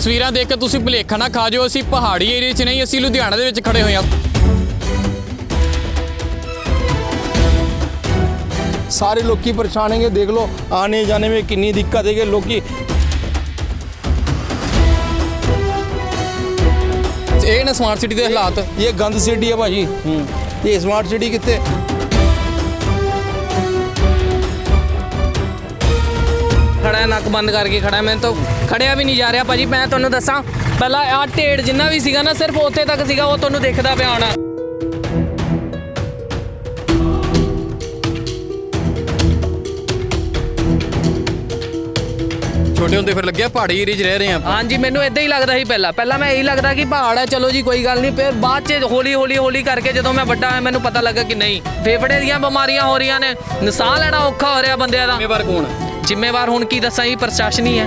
ਤਸਵੀਰਾਂ ਦੇਖ ਕੇ ਤੁਸੀਂ ਭੁਲੇਖਾ ਨਾ ਖਾ ਜਾਓ। ਅਸੀਂ ਪਹਾੜੀ ਏਰੀਆ 'ਚ ਨਹੀਂ ਅਸੀਂ ਲੁਧਿਆਣਾ ਦੇ ਵਿੱਚ ਖੜੇ ਹੋਏ ਹਾਂ। ਸਾਰੇ ਲੋਕੀ ਪਰੇਸ਼ਾਨ ਹੈਗੇ ਦੇਖ ਲਓ ਆਨੇ ਜਾਣੇ ਵਿੱਚ ਕਿੰਨੀ ਦਿੱਕਤ ਹੈਗੇ ਲੋਕੀ। ਇਹ ਨਾ ਸਮਾਰਟ ਸਿਟੀ ਦੇ ਹਾਲਾਤ। ਇਹ ਗੰਦ ਸਿਟੀ ਹੈ ਭਾਜੀ। ਹੂੰ। ਇਹ ਸਮਾਰਟ ਸਿਟੀ ਕਿੱਥੇ? ਖੜਾ ਨੱਕ ਬੰਦ ਕਰਕੇ ਖੜਾ। ਮੈਨੂੰ ਤਾਂ ਖੜਿਆ ਵੀ ਨਹੀਂ ਜਾ ਰਿਹਾ ਭਾਜੀ ਮੈਂ ਤੁਹਾਨੂੰ ਦੱਸਾਂ ਪਹਿਲਾਂ ਆ ਢੇੜ ਜਿੰਨਾ ਵੀ ਸੀਗਾ ਨਾ ਸਿਰਫ ਉੱਥੇ ਤੱਕ ਸੀਗਾ ਉਹ ਤੁਹਾਨੂੰ ਦਿਖਦਾ ਪਿਆ ਹੋਣਾ। ਛੋਟੇ ਹੁੰਦੇ ਫਿਰ ਲੱਗਿਆ ਪਹਾੜੀ ਏਰੀਆ 'ਚ ਰਹਿ ਰਹੇ ਹਾਂ ਹਾਂਜੀ ਮੈਨੂੰ ਇਦਾਂ ਹੀ ਲੱਗਦਾ ਸੀ ਪਹਿਲਾਂ। ਪਹਿਲਾਂ ਮੈਂ ਇਹੀ ਲੱਗਦਾ ਕਿ ਪਹਾੜ ਹੈ ਚਲੋ ਜੀ ਕੋਈ ਗੱਲ ਨਹੀਂ। ਫਿਰ ਬਾਅਦ ਚ ਹੌਲੀ ਹੌਲੀ ਹੌਲੀ ਕਰਕੇ ਜਦੋਂ ਮੈਂ ਵੱਡਾ ਹੋਇਆ ਮੈਨੂੰ ਪਤਾ ਲੱਗਾ ਕਿ ਨਹੀਂ। ਫੇਫੜੇ ਦੀਆਂ ਬਿਮਾਰੀਆਂ ਹੋ ਰਹੀਆਂ ਨੇ। ਸਾਹ ਲੈਣਾ ਔਖਾ ਹੋ ਰਿਹਾ ਬੰਦਿਆਂ ਦਾ। ਜ਼ਿੰਮੇਵਾਰ ਕੌਣ? ਜ਼ਿੰਮੇਵਾਰ ਹੁਣ ਕੀ ਦੱਸਾਂ ਜੀ ਪ੍ਰਸ਼ਾਸਨ ਹੀ ਹੈ।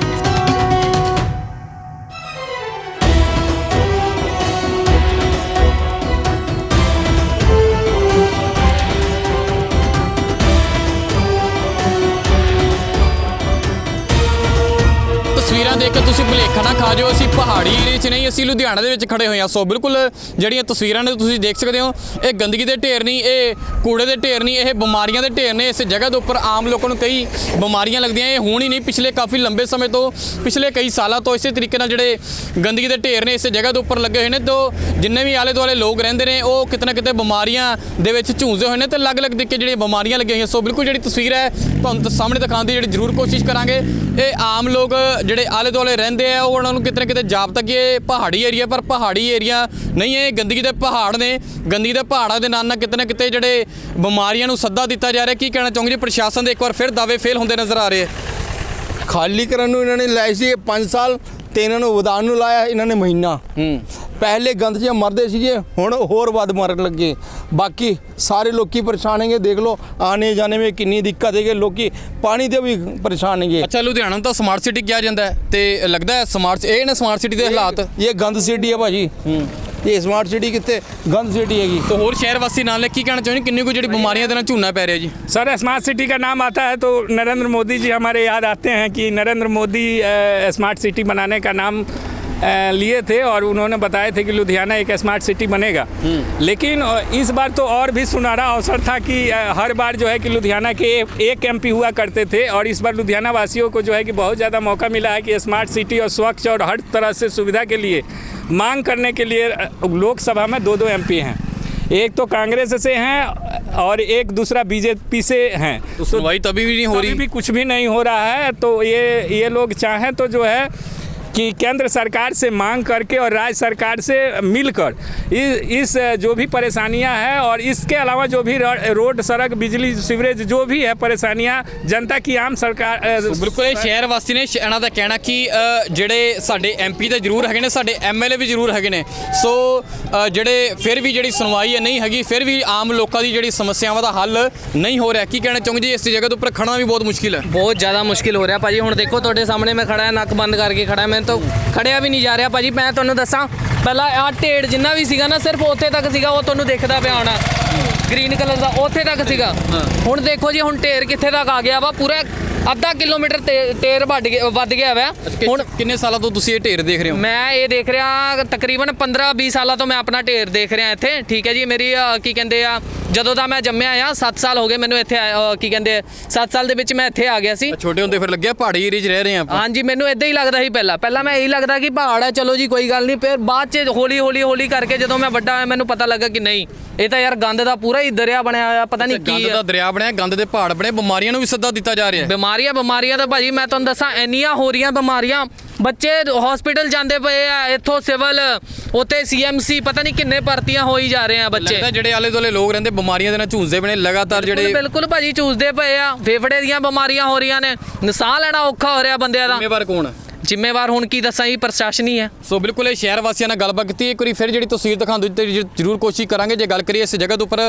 ਤਸਵੀਰਾਂ ਦੇਖ ਕੇ ਤੁਸੀਂ ਭੁਲੇਖਾ ਨਾ ਖਾ ਜਾਓ। ਅਸੀਂ ਪਹਾੜੀ ਏਰੀਆ 'ਚ ਨਹੀਂ, ਅਸੀਂ ਲੁਧਿਆਣਾ ਦੇ ਵਿੱਚ ਖੜੇ ਹੋਏ ਹਾਂ। ਸੋ ਬਿਲਕੁਲ ਜਿਹੜੀਆਂ ਤਸਵੀਰਾਂ ਨੇ ਤੁਸੀਂ ਦੇਖ ਸਕਦੇ ਹੋ, ਇਹ ਗੰਦਗੀ ਦੇ ਢੇਰ ਨਹੀਂ, ਇਹ ਕੂੜੇ ਦੇ ਢੇਰ ਨਹੀਂ, ਇਹ ਬਿਮਾਰੀਆਂ ਦੇ ਢੇਰ ਨੇ। ਇਸ ਜਗ੍ਹਾ ਦੇ ਉੱਪਰ ਆਮ ਲੋਕਾਂ ਨੂੰ ਕਈ ਬਿਮਾਰੀਆਂ ਲੱਗਦੀਆਂ। ਇਹ ਹੁਣ ਹੀ ਨਹੀਂ, ਪਿਛਲੇ ਕਾਫੀ ਲੰਬੇ ਸਮੇਂ ਤੋਂ, ਪਿਛਲੇ ਕਈ ਸਾਲਾਂ ਤੋਂ ਇਸੇ ਤਰੀਕੇ ਨਾਲ ਜਿਹੜੇ ਗੰਦਗੀ ਦੇ ਢੇਰ ਨੇ, ਇਸ ਜਗ੍ਹਾ ਦੇ ਉੱਪਰ ਲੱਗੇ ਹੋਏ ਨੇ। ਤੋਂ ਜਿੰਨੇ ਵੀ ਆਲੇ ਦੁਆਲੇ ਲੋਕ ਰਹਿੰਦੇ ਨੇ, ਉਹ ਕਿਤੇ ਨਾ ਕਿਤੇ ਬਿਮਾਰੀਆਂ ਦੇ ਵਿੱਚ ਝੂੰਝਦੇ ਹੋਏ ਨੇ ਤੇ ਅਲੱਗ-ਅਲੱਗ ਤਰੀਕੇ ਜਿਹੜੀਆਂ ਬਿਮਾਰੀਆਂ ਲੱਗੀਆਂ ਹੋਈਆਂ। ਸੋ ਬਿਲਕੁਲ ਜਿਹੜੀ ਤਸਵੀਰ ਹੈ, ਤੁਹਾਨੂੰ ਸਾਹਮਣੇ ਦਿਖਾਉਣ ਦੀ ਜਿਹੜੀ ਜ਼ਰੂਰ ਕੋਸ਼ਿਸ਼ ਕਰਾਂਗੇ। ਇਹ ਆਮ ਲੋਕ ਜਿਹੜੇ ਆਲੇ ਦੁਆਲੇ ਰਹਿੰਦੇ ਆ ਉਹ ਉਹਨਾਂ ਨੂੰ ਕਿਤੇ ਨਾ ਕਿਤੇ ਜਾਪਦਾ ਕਿ ਇਹ ਪਹਾੜੀ ਏਰੀਆ ਪਰ ਪਹਾੜੀ ਏਰੀਆ ਨਹੀਂ ਹੈ ਇਹ ਗੰਦਗੀ ਦੇ ਪਹਾੜ ਨੇ। ਗੰਦਗੀ ਦੇ ਪਹਾੜਾਂ ਦੇ ਨਾਲ ਨਾਲ ਕਿਤੇ ਨਾ ਕਿਤੇ ਜਿਹੜੇ ਬਿਮਾਰੀਆਂ ਨੂੰ ਸੱਦਾ ਦਿੱਤਾ ਜਾ ਰਿਹਾ। ਕੀ ਕਹਿਣਾ ਚਾਹੋਗੇ ਜੀ? ਪ੍ਰਸ਼ਾਸਨ ਦੇ ਇੱਕ ਵਾਰ ਫਿਰ ਦਾਅਵੇ ਫੇਲ ਹੁੰਦੇ ਨਜ਼ਰ ਆ ਰਹੇ ਖਾਲੀ ਕਰਨ ਨੂੰ ਇਹਨਾਂ ਨੇ ਲਾਇਆ ਸੀ 5 ਸਾਲ ਤੇ ਇਹਨਾਂ ਨੂੰ ਵਧਾਉਣ ਨੂੰ ਲਾਇਆ ਇਹਨਾਂ ਨੇ ਮਹੀਨਾ। ਹੂੰ। ਪਹਿਲੇ ਗੰਦ 'ਚ ਮਰਦੇ ਸੀਗੇ ਹੁਣ ਹੋਰ ਵੱਧ ਮਰਨ ਲੱਗੇ। ਬਾਕੀ ਸਾਰੇ ਲੋਕੀ ਪਰੇਸ਼ਾਨ ਹੈਗੇ ਦੇਖ ਲਓ ਆਨੇ ਜਾਣੇ ਵਿੱਚ ਕਿੰਨੀ ਦਿੱਕਤ ਹੈਗੇ ਲੋਕੀ ਪਾਣੀ ਦੇ ਵੀ ਪਰੇਸ਼ਾਨ ਹੈਗੇ। ਅੱਛਾ ਲੁਧਿਆਣਾ ਨੂੰ ਤਾਂ ਸਮਾਰਟ ਸਿਟੀ ਕਿਹਾ ਜਾਂਦਾ ਹੈ ਤੇ ਲੱਗਦਾ ਹੈ ਸਮਾਰਟ ਇਹ ਨੇ ਸਮਾਰਟ ਸਿਟੀ ਦੇ ਹਾਲਾਤ। ਇਹ ਗੰਦ ਸਿਟੀ ਹੈ ਭਾਜੀ। ਹੂੰ। ਇਹ ਸਮਾਰਟ ਸਿਟੀ ਕਿੱਥੇ? ਗੰਦ ਸਿਟੀ ਹੈਗੀ। तो ਹੋਰ ਸ਼ਹਿਰ ਵਾਸੀ ਨਾਲ ਕੀ ਕਹਿਣਾ ਚਾਹੁੰਦੇ? ਕਿੰਨੀ को ਜਿਹੜੀ ਬਿਮਾਰੀਆਂ ਦੇ ਨਾਲ ਝੂਨਾ ਪੈ ਰਿਹਾ ਜੀ? ਸਰ ਸਮਾਰਟ ਸਿਟੀ ਦਾ ਨਾਮ आता है तो नरेंद्र मोदी जी हमारे याद आते हैं कि नरेंद्र मोदी अ, स्मार्ट सिटी बनाने का लिए थे और उन्होंने बताए थे कि लुधियाना एक स्मार्ट सिटी बनेगा। लेकिन इस बार तो और भी सुनहरा अवसर था कि हर बार जो है कि लुधियाना के एक एमपी हुआ करते थे और इस बार लुधियाना वासियों को जो है कि बहुत ज़्यादा मौका मिला है कि स्मार्ट सिटी और स्वच्छ और हर तरह से सुविधा के लिए मांग करने के लिए लोकसभा में दो दो एम हैं। एक तो कांग्रेस से हैं और एक दूसरा बीजेपी से हैं। तो सुनवाई तभी भी नहीं हो रही। भी कुछ भी नहीं हो रहा है तो ये ये लोग चाहें तो जो है कि केंद्र सरकार से मांग करके और राज्य सरकार से मिलकर इस, इस जो भी परेशानियां हैं और इसके अलावा जो भी रो- रोड सड़क बिजली सीवरेज जो भी है परेशानियां जनता की आम सरकार अ, ਸੋ ਬਿਲਕੁਲ ਇਹ ਸ਼ਹਿਰ ਵਾਸੀ ਨੇ ਸ਼- ਇਹਨਾਂ ਦਾ ਕਹਿਣਾ ਕਿ ਅ, ਜਿਹੜੇ ਸਾਡੇ ਐਮਪੀ ਤਾਂ ਜ਼ਰੂਰ ਹੈਗੇ ਨੇ ਸਾਡੇ ਐਮਐਲਏ ਵੀ ਜ਼ਰੂਰ ਹੈਗੇ ਨੇ ਸੋ ਅ, ਜਿਹੜੇ ਫਿਰ ਵੀ ਜਿਹੜੀ ਸੁਣਵਾਈ ਹੈ ਨਹੀਂ ਹੈਗੀ ਫਿਰ ਵੀ ਆਮ ਲੋਕਾਂ ਦੀ ਜਿਹੜੀ ਸਮੱਸਿਆਵਾਂ ਦਾ ਹੱਲ ਨਹੀਂ ਹੋ ਰਿਹਾ ਕੀ ਕਹਿਣਾ ਚਾਹੋਗੇ ਜੀ ਇਸ ਜਗ੍ਹਾ ਦੇ ਉੱਪਰ ਖੜਨਾ ਵੀ ਬਹੁਤ ਮੁਸ਼ਕਿਲ ਹੈ ਬਹੁਤ ਜ਼ਿਆਦਾ ਮੁਸ਼ਕਿਲ ਹੋ ਰਿਹਾ ਭਾਜੀ ਹੁਣ ਦੇਖੋ ਤੁਹਾਡੇ ਸਾਹਮਣੇ ਮੈਂ ਖੜਾ ਹਾਂ ਨੱਕ ਬੰਦ ਕਰਕੇ ਖੜਾ ਮੈਨੂੰ ਤਾਂ ਖੜਿਆ ਵੀ ਨਹੀਂ ਜਾ ਰਿਹਾ ਭਾਜੀ ਮੈਂ ਤੁਹਾਨੂੰ ਦੱਸਾਂ ਪਹਿਲਾਂ ਆ ਢੇੜ ਜਿੰਨਾ ਵੀ ਸੀਗਾ ਨਾ ਸਿਰਫ ਉੱਥੇ ਤੱਕ ਸੀਗਾ ਉਹ ਤੁਹਾਨੂੰ ਦਿਖਦਾ ਪਿਆ ਹੋਣਾ। ਗ੍ਰੀਨ ਕਲਰ ਦਾ ਉੱਥੇ ਤੱਕ ਸੀਗਾ। ਹੁਣ ਦੇਖੋ ਜੀ ਹੁਣ ਢੇਰ ਕਿੱਥੇ ਤੱਕ ਆ ਗਿਆ ਵਾ ਪੂਰਾ ਅੱਧਾ ਕਿਲੋਮੀਟਰ ਤੇ- ਢੇਰ ਵੱਧ ਗਿਆ ਵੱਧ ਗਿਆ ਵਾ। ਹੁਣ ਹੁਣ ਕਿੰਨੇ ਸਾਲਾਂ ਤੋਂ ਤੁਸੀਂ ਇਹ ਢੇਰ ਦੇਖ ਰਹੇ ਹੋ? ਮੈਂ ਇਹ ਦੇਖ ਰਿਹਾ ਤਕਰੀਬਨ 15-20 ਸਾਲਾਂ ਤੋਂ ਮੈਂ ਆਪਣਾ ਢੇਰ ਦੇਖ ਰਿਹਾ ਇੱਥੇ। ਠੀਕ ਹੈ ਜੀ ਮੇਰੀ ਅ, ਕੀ ਕਹਿੰਦੇ ਆ ਜਦੋਂ ਦਾ ਮੈਂ ਜੰਮਿਆ ਆ 7 ਸਾਲ ਹੋ ਗਏ ਮੈਨੂੰ ਇੱਥੇ ਆਏ- ਅ, ਕੀ ਕਹਿੰਦੇ 7 ਸਾਲ ਦੇ ਵਿੱਚ ਮੈਂ ਇੱਥੇ ਆ ਗਿਆ ਸੀ। ਛੋਟੇ ਹੁੰਦੇ ਫਿਰ ਲੱਗਿਆ ਪਹਾੜੀ ਏਰੀਆ 'ਚ ਰਹਿ ਰਹੇ ਹਾਂ ਆਪਾਂ? ਹਾਂਜੀ ਮੈਨੂੰ ਇਦਾਂ ਹੀ ਲੱਗਦਾ ਸੀ ਪਹਿਲਾਂ। ਪਹਿਲਾਂ ਮੈਂ ਇਹੀ ਲੱਗਦਾ ਕਿ ਪਹਾੜ ਹੈ ਚਲੋ ਜੀ ਕੋਈ ਗੱਲ ਨਹੀਂ। ਫਿਰ ਬਾਅਦ ਚ ਹੌਲੀ ਹੌਲੀ ਹੌਲੀ ਕਰਕੇ ਜਦੋਂ ਮੈਂ ਵੱਡਾ ਹੋਇਆ ਮੈਨੂੰ ਪਤਾ ਲੱਗਾ ਕਿ ਨਹੀਂ ਇਹ ਤਾਂ ਯਾਰ ਗੰਦ ਦਾ ਪੂਰਾ ਹੀ ਦਰਿਆ ਬਣਿਆ ਹੋਇਆ ਪਤਾ ਨਹੀਂ ਗੰਦ ਕੀ ਦਾ ਦਰਿਆ ਬਣਿਆ ਗੰਦ ਦੇ ਪਹਾੜ ਬਣੇ ਬਿਮਾਰੀਆਂ ਨੂੰ ਵੀ ਸੱਦਾ ਦਿੱਤਾ ਜਾ ਰਿਹਾ ਹੈ। ਬਿਮਾਰੀਆਂ ਬਿਮਾਰੀਆਂ ਤਾਂ ਭਾਜੀ ਮੈਂ ਤੁਹਾਨੂੰ ਦੱਸਾਂ ਇੰਨੀਆਂ ਹੋ ਰਹੀਆਂ ਬਿਮਾਰੀਆਂ। ਬੱਚੇ ਹਸਪੀਟਲ ਜਾਂਦੇ ਪਏ ਆ ਇੱਥੋਂ ਸਿਵਲ ਉੱਥੇ ਸੀਐਮਸੀ ਪਤਾ ਨਹੀਂ ਕਿੰਨੇ ਭਰਤੀਆਂ ਹੋਈ ਜਾ ਰਹੇ ਆ ਬੱਚੇ। ਲੱਗਦਾ ਜਿਹੜੇ ਆਲੇ ਦੁਆਲੇ ਲੋਕ ਰਹਿੰਦੇ ਬਿਮਾਰੀਆਂ ਦੇ ਨਾਲ ਝੂੰਝਦੇ ਬਣੇ ਲਗਾਤਾਰ ਜਿਹੜੇ ਬਿਲਕੁਲ ਭਾਜੀ ਚੂਸਦੇ ਪਏ ਆ ਫੇਫੜੇ ਦੀਆਂ ਬਿਮਾਰੀਆਂ ਹੋ ਰਹੀਆਂ ਨੇ ਸਾਹ ਲੈਣਾ ਔਖਾ ਹੋ ਰਿਹਾ ਬੰਦਿਆਂ ਦਾ। ਜ਼ਿੰਮੇਵਾਰ ਕੌਣ ਹੈ ਜ਼ਿੰਮੇਵਾਰ ਹੁਣ ਕੀ ਦੱਸਾਂ ਜੀ, ਪ੍ਰਸ਼ਾਸਨ ਹੀ ਹੈ। ਸੋ ਬਿਲਕੁਲ ਇਹ ਸ਼ਹਿਰ ਵਾਸੀਆਂ ਨਾਲ ਗੱਲਬਾਤ ਕੀਤੀ ਇੱਕ ਵਾਰੀ ਫਿਰ ਜਿਹੜੀ ਤਸਵੀਰ ਦਿਖਾਉਣ ਦੀ ਤੇ ਜ਼ਰੂਰ ਕੋਸ਼ਿਸ਼ ਕਰਾਂਗੇ। ਜੇ ਗੱਲ ਕਰੀਏ, ਇਸ ਜਗ੍ਹਾ ਦੇ ਉੱਪਰ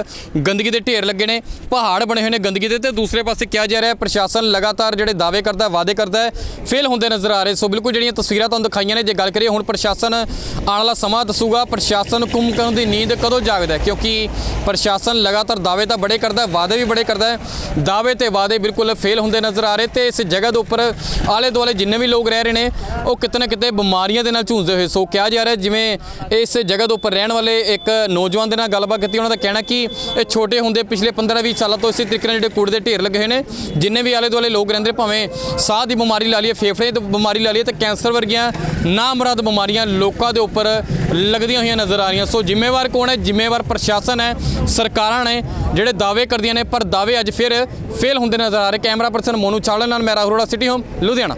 ਗੰਦਗੀ ਦੇ ਢੇਰ ਲੱਗੇ ਨੇ, ਪਹਾੜ ਬਣੇ ਹੋਏ ਨੇ ਗੰਦਗੀ ਦੇ ਤੇ ਦੂਸਰੇ ਪਾਸੇ ਕਿਹਾ ਜਾ ਰਿਹਾ ਹੈ, ਪ੍ਰਸ਼ਾਸਨ ਲਗਾਤਾਰ ਜਿਹੜੇ ਦਾਅਵੇ ਕਰਦਾ, ਵਾਅਦੇ ਕਰਦਾ ਹੈ, ਫੇਲ ਹੁੰਦੇ ਨਜ਼ਰ ਆ ਰਹੇ। ਸੋ ਬਿਲਕੁਲ ਜਿਹੜੀਆਂ ਤਸਵੀਰਾਂ ਤੁਹਾਨੂੰ ਦਿਖਾਈਆਂ ਨੇ, ਜੇ ਗੱਲ ਕਰੀਏ ਹੁਣ ਪ੍ਰਸ਼ਾਸਨ ਆਉਣ ਵਾਲਾ ਸਮਾਂ ਦੱਸੂਗਾ, ਪ੍ਰਸ਼ਾਸਨ ਕੁੰਭਕਰਨ ਦੀ ਨੀਂਦ ਕਦੋਂ ਜਾਗਦਾ ਕਿਉਂਕਿ ਪ੍ਰਸ਼ਾਸਨ ਲਗਾਤਾਰ ਦਾਅਵੇ ਤਾਂ ਬੜੇ ਕਰਦਾ, ਵਾਅਦੇ ਵੀ ਬੜੇ ਕਰਦਾ ਦਾਅਵੇ ਤੇ ਵਾਅਦੇ ਬਿਲਕੁਲ ਫੇਲ ਹੁੰਦੇ ਨਜ਼ਰ ਆ ਰਹੇ ਤੇ ਇਸ ਜਗ੍ਹਾ ਦੇ ਉੱਪਰ ਆਲੇ ਦੁਆਲੇ ਜਿੰਨੇ ਵੀ ਲੋਕ ਰਹਿ ਰਹੇ ਨੇ ਨੇ ਉਹ ਕਿਤੇ ਨਾ ਕਿਤੇ ਬਿਮਾਰੀਆਂ ਦੇ ਨਾਲ ਝੂਝਦੇ ਹੋਏ। ਸੋ ਕਿਹਾ ਜਾ ਰਿਹਾ ਜਿਵੇਂ ਇਸ ਜਗ੍ਹਾ ਦੇ ਉੱਪਰ ਰਹਿਣ ਵਾਲੇ ਇੱਕ ਨੌਜਵਾਨ ਦੇ ਨਾਲ ਗੱਲਬਾਤ ਕੀਤੀ, ਉਹਨਾਂ ਦਾ ਕਹਿਣਾ ਕਿ ਇਹ ਛੋਟੇ ਹੁੰਦੇ ਪਿਛਲੇ 15-20 ਸਾਲਾਂ ਤੋਂ ਇਸੇ ਤਰੀਕੇ ਨਾਲ ਜਿਹੜੇ ਕੂੜੇ ਦੇ ਢੇਰ ਲੱਗੇ ਹੋਏ ਨੇ, ਜਿੰਨੇ ਵੀ ਆਲੇ ਦੁਆਲੇ ਲੋਕ ਰਹਿੰਦੇ ਭਾਵੇਂ ਸਾਹ ਦੀ ਬਿਮਾਰੀ ਲਾ ਲਈਏ, ਫੇਫੜੇ ਦੀ ਬਿਮਾਰੀ ਲਾ ਲਈਏ, ਤੇ ਕੈਂਸਰ ਵਰਗੀਆਂ ਨਾਮਰਾਦ ਬਿਮਾਰੀਆਂ ਲੋਕਾਂ ਦੇ ਉੱਪਰ ਲੱਗਦੀਆਂ ਹੋਈਆਂ ਨਜ਼ਰ ਆ ਰਹੀਆਂ। ਸੋ ਜ਼ਿੰਮੇਵਾਰ ਕੌਣ ਹੈ? ਜ਼ਿੰਮੇਵਾਰ ਪ੍ਰਸ਼ਾਸਨ ਹੈ, ਸਰਕਾਰਾਂ ਨੇ ਜਿਹੜੇ ਦਾਅਵੇ ਕਰਦੀਆਂ ਨੇ, ਪਰ ਦਾਅਵੇ ਅੱਜ ਫਿਰ ਫੇਲ ਹੁੰਦੇ ਨਜ਼ਰ ਆ ਰਹੇ। ਕੈਮਰਾ ਪਰਸਨ ਮੋਨੂ ਚਾਵਲਾ ਨਾਲ, ਮੈਂ ਰਾਹੁਲ ਅਰੋੜਾ ਸਿਟੀ ਹੋਮ ਲੁਧਿਆਣਾ।